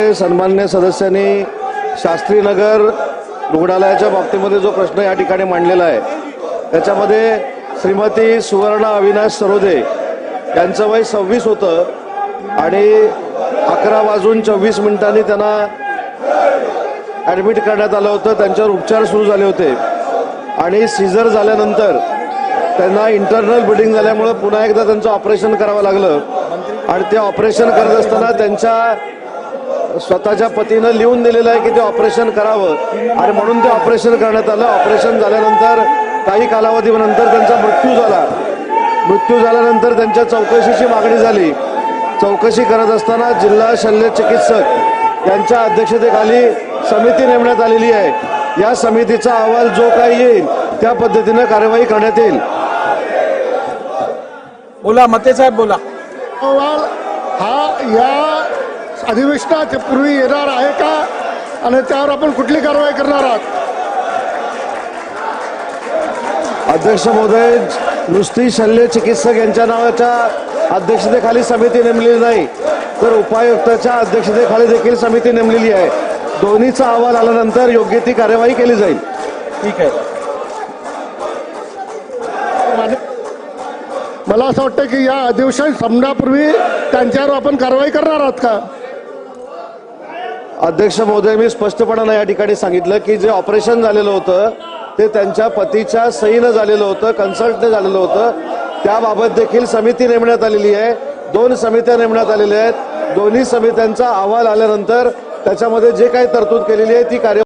सन्मान्य सदस्यांनी शास्त्रीनगर रुग्णालयाच्या बाबतीमध्ये जो प्रश्न या ठिकाणी मांडलेला आहे त्याच्यामध्ये श्रीमती सुवर्णा अविनाश सरोदे यांचं वय सव्वीस होतं आणि अकरा वाजून चोवीस मिनिटांनी त्यांना ॲडमिट करण्यात आलं होतं. त्यांच्यावर उपचार सुरू झाले होते. आणि सीझर झाल्यानंतर त्यांना इंटरनल ब्लिडिंग झाल्यामुळं पुन्हा एकदा त्यांचं ऑपरेशन करावं लागलं. आणि ते ऑपरेशन करत असताना त्यांच्या स्वतःच्या पतीनं लिहून दिलेलं आहे की ते ऑपरेशन करावं. आणि म्हणून ते ऑपरेशन करण्यात आलं. ऑपरेशन झाल्यानंतर काही कालावधीनंतर त्यांचा मृत्यू झाला. मृत्यू झाल्यानंतर त्यांच्या चौकशीची मागणी झाली. चौकशी करत असताना जिल्हा शल्य चिकित्सक यांच्या अध्यक्षतेखाली समिती नेमण्यात आलेली आहे. या समितीचा अहवाल जो काही येईल त्या पद्धतीनं कार्यवाही करण्यात येईल. बोला मते साहेब बोला. अहवाल हा या अधिवेशनाच्या पूर्वी येणार आहे का? आणि त्यावर आपण कुठली कारवाई करणार आहात? अध्यक्ष महोदय नुसती शल्य चिकित्सक यांच्या नावाच्या अध्यक्षतेखाली समिती नेमलेली नाही तर उपायुक्ताच्या अध्यक्षतेखाली देखील समिती नेमलेली आहे. दोन्हीचा अहवाल आल्यानंतर योग्य ती कार्यवाही केली जाईल. ठीक आहे. मला असं वाटतं की या अधिवेशन संपण्यापूर्वी त्यांच्यावर आपण कारवाई करणार आहात का? अध्यक्ष महोदय मी स्पष्टपणानं या ठिकाणी सांगितलं की जे ऑपरेशन झालेलं होतं ते त्यांच्या पतीच्या सहीनं झालेलं होतं कन्सल्टने झालेलं होतं. त्याबाबत देखील समिती नेमण्यात आलेली आहे. दोन समित्या नेमण्यात आलेल्या आहेत. दोन्ही समित्यांचा अहवाल आल्यानंतर त्याच्यामध्ये जे काही तरतूद केलेली आहे ती कार्य